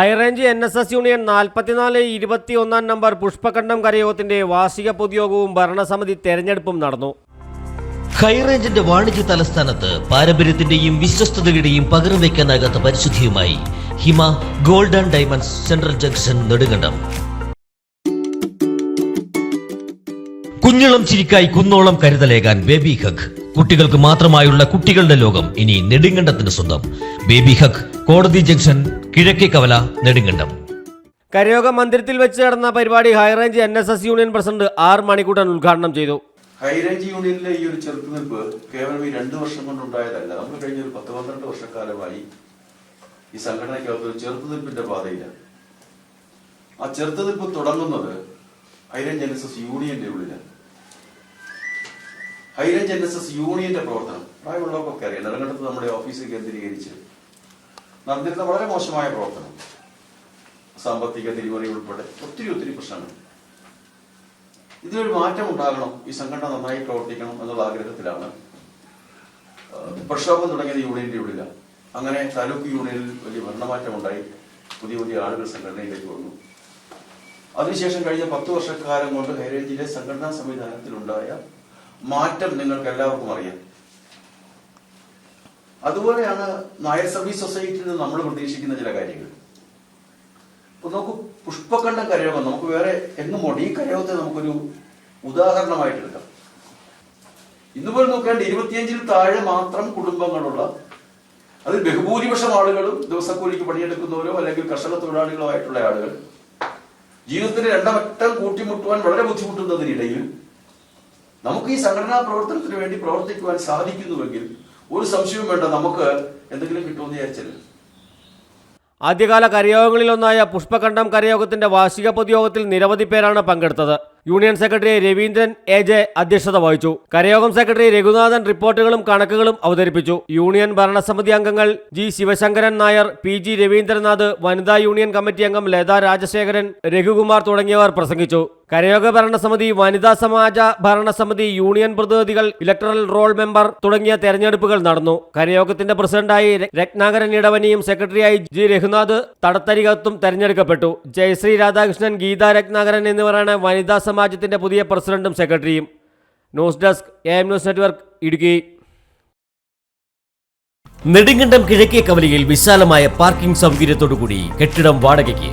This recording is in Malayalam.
High range N S S union നാൽപ്പത്തിനാല് ഇരുപത്തി ഒന്നാം നമ്പർ പുഷ്പകണ്ഠം കരയോഗത്തിന്റെ വാർഷിക പൊതുയോഗവും ഭരണസമിതി തെരഞ്ഞെടുപ്പും നടന്നു. ഹൈറേഞ്ചിന്റെ വാണിജ്യ തലസ്ഥാനത്ത് പാരമ്പര്യത്തിന്റെയും വിശ്വസ്തതയുടെയും പകരം വയ്ക്കാനാകാത്ത പരിശുദ്ധിയുമായി Hima golden diamonds central junction Nedumkandam. കുഞ്ഞളം ചിരിക്കായി കുന്നോളം കരുതലേകാൻ ബേബി ഹഗ്. കുട്ടികൾക്ക് മാത്രമായുള്ള കുട്ടികളുടെ ലോകം ഇനി നെടുങ്കണ്ടത്തിന് സ്വന്തം. ബേബി ഹഗ് കോടതി ജംഗ്ഷൻ കിഴക്കേ കവല നെടുങ്കണ്ടം. കരയോഗ മന്ദിരത്തിൽ വെച്ച് നടന്ന പരിപാടി high range N S S union president R Manikkuttan ഉദ്ഘാടനം ചെയ്തു. ഹൈറേഞ്ച് യൂണിയനിലെ ഈ ഒരു ചെറുത്തുനിൽപ്പ് കേവലം ഈ രണ്ട് വർഷം കൊണ്ടുണ്ടായതല്ല. നമ്മൾ കഴിഞ്ഞ ഒരു പത്ത് പന്ത്രണ്ട് വർഷക്കാലമായി ഈ സംഘടനയ്ക്കകത്ത് ഒരു ചെറുത്തുനിൽപ്പിന്റെ പാതയിലാണ് ആ ചെറുത്തുനിൽപ്പ് തുടങ്ങുന്നത് ഹൈറേഞ്ച് എൻ എസ് എസ് യൂണിയന്റെ ഉള്ളിലാണ്. ഹൈറേഞ്ച് എൻ എസ് എസ് യൂണിയന്റെ പ്രവർത്തനം. പ്രായമുള്ളവർക്കൊക്കെ അറിയാം. നെടുങ്കണ്ടത്ത് നമ്മുടെ ഓഫീസ് കേന്ദ്രീകരിച്ച് നടന്നിരുന്ന വളരെ മോശമായ പ്രവർത്തനം. സാമ്പത്തിക തിരിമറി ഉൾപ്പെടെ ഒത്തിരി ഒത്തിരി പ്രശ്നങ്ങൾ. ഇതിനൊരു മാറ്റം ഉണ്ടാകണം. ഈ സംഘടന നന്നായി പ്രവർത്തിക്കണം എന്നുള്ള ആഗ്രഹത്തിലാണ്. പ്രക്ഷോഭം തുടങ്ങിയത് യൂണിയന്റെ ഉള്ളിലാണ് അങ്ങനെ താലൂക്ക് യൂണിയനിൽ വലിയ ഭരണമാറ്റം ഉണ്ടായി പുതിയ പുതിയ ആളുകൾ സംഘടനയിലേക്ക് വന്നു. അതിനുശേഷം കഴിഞ്ഞ പത്ത് വർഷക്കാലം കൊണ്ട് ഹൈറേഞ്ചിലെ സംഘടനാ സംവിധാനത്തിലുണ്ടായ മാറ്റം നിങ്ങൾക്ക് എല്ലാവർക്കും അറിയാം. അതുപോലെയാണ് നായർ സർവീസ് സൊസൈറ്റിയിൽ നിന്ന് നമ്മൾ പ്രതീക്ഷിക്കുന്ന ചില കാര്യങ്ങൾ. ഇപ്പൊ നമുക്ക് പുഷ്പഖണ്ഡം കരയോഗം നമുക്ക് വേറെ എങ്ങും ഈ കരയോഗത്തെ നമുക്കൊരു ഉദാഹരണമായിട്ട് എടുക്കാം. ഇന്നുപോലെ നോക്കേണ്ട ഇരുപത്തിയഞ്ചിൽ താഴെ മാത്രം കുടുംബങ്ങളുള്ള അതിൽ ബഹുഭൂരിപക്ഷം ആളുകളും ദിവസക്കൂലിക്ക് പണിയെടുക്കുന്നവരോ അല്ലെങ്കിൽ കർഷക തൊഴിലാളികളോ ആയിട്ടുള്ള ആളുകൾ ജീവിതത്തിന്റെ രണ്ടമറ്റം കൂട്ടിമുട്ടുവാൻ വളരെ ബുദ്ധിമുട്ടുന്നതിനിടയിൽ നമുക്ക് ഈ സംഘടനാ പ്രവർത്തനത്തിന് വേണ്ടി പ്രവർത്തിക്കുവാൻ സാധിക്കുന്നുവെങ്കിൽ ഒരു സംശയവും വേണ്ട നമുക്ക് എന്തെങ്കിലും കിട്ടുമെന്ന് വിചാരിച്ചല്ല? ആദ്യകാല കരയോഗങ്ങളിലൊന്നായ പുഷ്പകണ്ഠം കരയോഗത്തിന്റെ വാർഷിക പൊതുയോഗത്തിൽ നിരവധി പേരാണ് പങ്കെടുത്തത്. Union secretary Raveendran A J അധ്യക്ഷത വഹിച്ചു. കരയോഗം സെക്രട്ടറി രഘുനാഥൻ റിപ്പോർട്ടുകളും കണക്കുകളും അവതരിപ്പിച്ചു. യൂണിയൻ ഭരണസമിതി അംഗങ്ങൾ G Sivasankaran Nair P G Raveendranath വനിതാ യൂണിയൻ കമ്മിറ്റി അംഗം ലതാ രാജശേഖരൻ രഘുകുമാർ തുടങ്ങിയവർ പ്രസംഗിച്ചു. കരയോഗ ഭരണസമിതി വനിതാ സമാജ ഭരണസമിതി യൂണിയൻ പ്രതിനിധികൾ ഇലക്ടറൽ റോൾ മെമ്പർ തുടങ്ങിയ തെരഞ്ഞെടുപ്പുകൾ നടന്നു. കരയോഗത്തിന്റെ പ്രസിഡന്റായി രത്നാകരൻ ഇടവനിയും സെക്രട്ടറിയായി ജി രഘുനാഥ് തടത്തരികത്തും തെരഞ്ഞെടുക്കപ്പെട്ടു. ജയശ്രീ രാധാകൃഷ്ണൻ ഗീത രത്നാകരൻ എന്നിവരാണ് വനിതാ സമാജത്തിന്റെ പുതിയ പ്രസിഡന്റും സെക്രട്ടറിയും. News desk A M news network Idukki. Nedumkandam കിഴക്കേ കവലയിൽ വിശാലമായ പാർക്കിംഗ് സൗകര്യത്തോടുകൂടി കെട്ടിടം വാടകയ്ക്ക്.